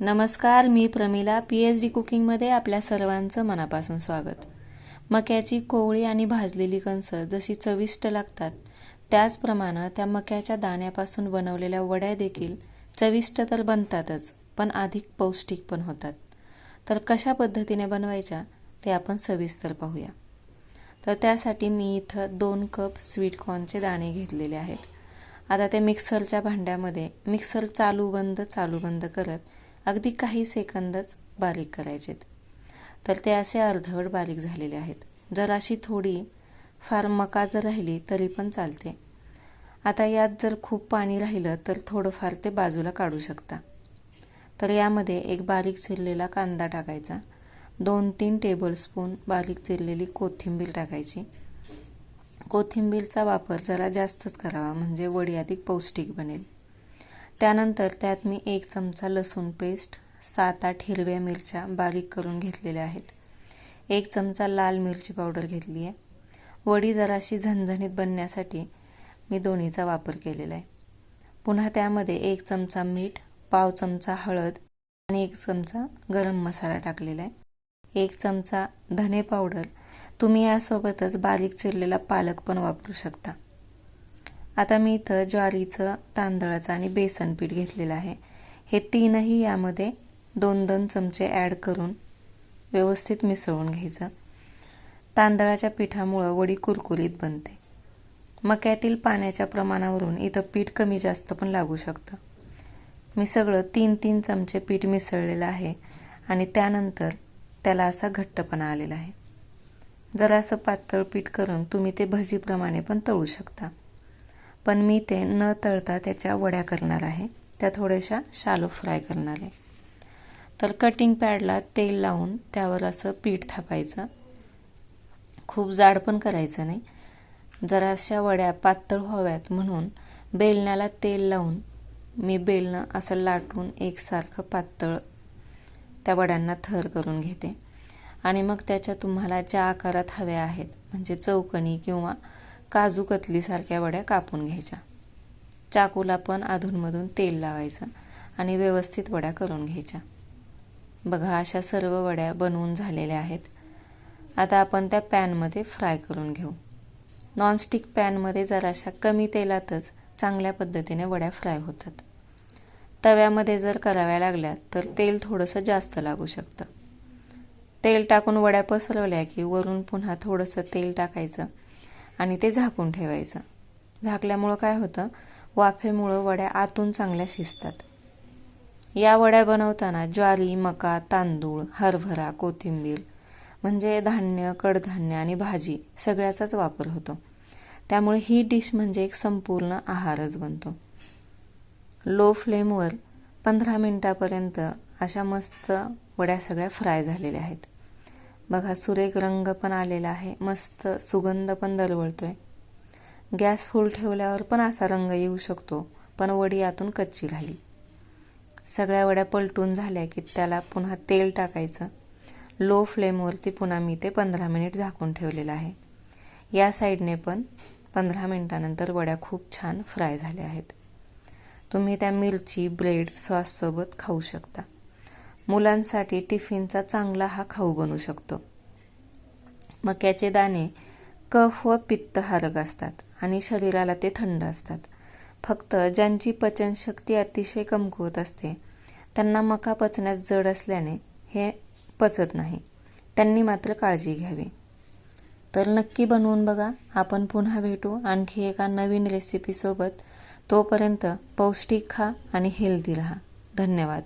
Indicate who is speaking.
Speaker 1: नमस्कार मी Pramila P H D कुकिंगमध्ये आपल्या सर्वांचं मनापासून स्वागत. मक्याची कोवळी आणि भाजलेली कणसं जशी चविष्ट लागतात त्याचप्रमाणे त्या मक्याच्या दाण्यापासून बनवलेल्या वड्या देखील चविष्ट तर बनतातच पण अधिक पौष्टिक पण होतात. तर कशा पद्धतीने बनवायच्या ते आपण सविस्तर पाहूया. तर त्यासाठी मी इथं दोन कप स्वीट कॉर्नचे दाणे घेतलेले आहेत. आता ते मिक्सरच्या भांड्यामध्ये मिक्सर चालू बंद चालू बंद करत अगदी काही सेकंदच बारीक करायचेत. तर ते असे अर्धवट बारीक झालेले आहेत. जर अशी थोडी फार मका जर राहिली तरी पण चालते. आता यात जर खूप पाणी राहिलं तर थोडंफार ते बाजूला काढू शकता. तर यामध्ये एक बारीक चिरलेला कांदा टाकायचा. दोन तीन टेबलस्पून बारीक चिरलेली कोथिंबीर टाकायची. कोथिंबीरचा वापर जरा जास्तच करावा म्हणजे वडी अधिक पौष्टिक बनेल. त्यानंतर त्यात मी एक चमचा लसूण पेस्ट सात आठ हिरव्या मिरच्या बारीक करून घेतलेल्या आहेत. एक चमचा लाल मिरची पावडर घेतली आहे. वडी जराशी झणझणीत बनण्यासाठी मी दोन्हीचा वापर केलेला आहे. पुन्हा त्यामध्ये एक चमचा मीठ पाव चमचा हळद आणि एक चमचा गरम मसाला टाकलेला आहे. एक चमचा धने पावडर. तुम्ही यासोबतच बारीक चिरलेला पालक पण वापरू शकता. आता मी इथं ज्वारीचं तांदळाचं आणि बेसन पीठ घेतलेलं आहे. हे तीनही यामध्ये दोन दोन चमचे ॲड करून व्यवस्थित मिसळून घ्यायचं. तांदळाच्या पिठामुळं वडी कुरकुरीत बनते. मक्यातील पाण्याच्या प्रमाणावरून इथं पीठ कमी जास्त पण लागू शकतं. मी सगळं तीन तीन चमचे पीठ मिसळलेलं आहे आणि त्यानंतर त्याला असा घट्टपणा आलेला आहे. जरासं पातळ पीठ करून तुम्ही ते भजीप्रमाणे पण तळू शकता. पण मी ते न तळता त्याच्या वड्या करणार आहे. त्या थोड्याशा शालो फ्राय करणार आहे. तर कटिंग पॅडला तेल लावून त्यावर असं पीठ थापायचं. खूप जाड पण करायचं नाही. जराशा वड्या पातळ व्हाव्यात म्हणून बेलण्याला तेल लावून मी बेलणं असं लाटून एकसारखं पातळ त्या वड्यांना थर करून घेते. आणि मग त्याच्या तुम्हाला ज्या आकारात हव्या आहेत म्हणजे चौकणी किंवा काजू कतलीसारख्या वड्या कापून घ्यायच्या. चाकूला पण अधूनमधून तेल लावायचं आणि व्यवस्थित वड्या करून घ्यायच्या. बघा अशा सर्व वड्या बनवून झालेल्या आहेत. आता आपण त्या पॅनमध्ये फ्राय करून घेऊ. नॉनस्टिक पॅनमध्ये जराशा कमी तेलातच चांगल्या पद्धतीने वड्या फ्राय होतात. तव्यामध्ये जर कराव्या लागल्या तर तेल थोडंसं जास्त लागू शकतं. तेल टाकून वड्या पसरवल्या की वरून पुन्हा थोडंसं तेल टाकायचं आणि ते झाकून ठेवायचं. झाकल्यामुळं काय होतं? वाफेमुळं वड्या आतून चांगल्या शिजतात. या वड्या बनवताना ज्वारी मका तांदूळ हरभरा कोथिंबीर म्हणजे धान्य कडधान्य आणि भाजी सगळ्याचाच वापर होतो. त्यामुळे ही डिश म्हणजे एक संपूर्ण आहारच बनतो. लो फ्लेमवर पंधरा मिनटापर्यंत अशा मस्त वड्या सगळ्या फ्राय झालेल्या आहेत. बघा सुरेख रंग पण आलेला आहे. मस्त सुगंध पण दरवळतोय गॅस फुल ठेवल्यावर पण असा रंग येऊ शकतो पण वडी आतून कच्ची राहिली. सगळ्या वड्या पलटून झाल्या की त्याला पुन्हा तेल टाकायचं. लो फ्लेमवरती पुन्हा मी ते पंधरा मिनिट झाकून ठेवलेलं आहे. या साईडने पण पंधरा मिनिटानंतर वड्या खूप छान फ्राय झाल्या आहेत. तुम्ही त्या मिरची ब्रेड सॉससोबत खाऊ शकता. मुलांसाठी टिफिनचा चांगला हा खाऊ बनू शकतो. मक्याचे दाणे कफ व पित्तहारक असतात आणि शरीराला ते थंड असतात. फक्त ज्यांची पचनशक्ती अतिशय कमकुवत असते त्यांना मका पचण्यास जड असल्याने हे पचत नाही. त्यांनी मात्र काळजी घ्यावी. तर नक्की बनवून बघा. आपण पुन्हा भेटू आणखी एका नवीन रेसिपीसोबत तोपर्यंत पौष्टिक खा आणि हेल्दी राहा. धन्यवाद.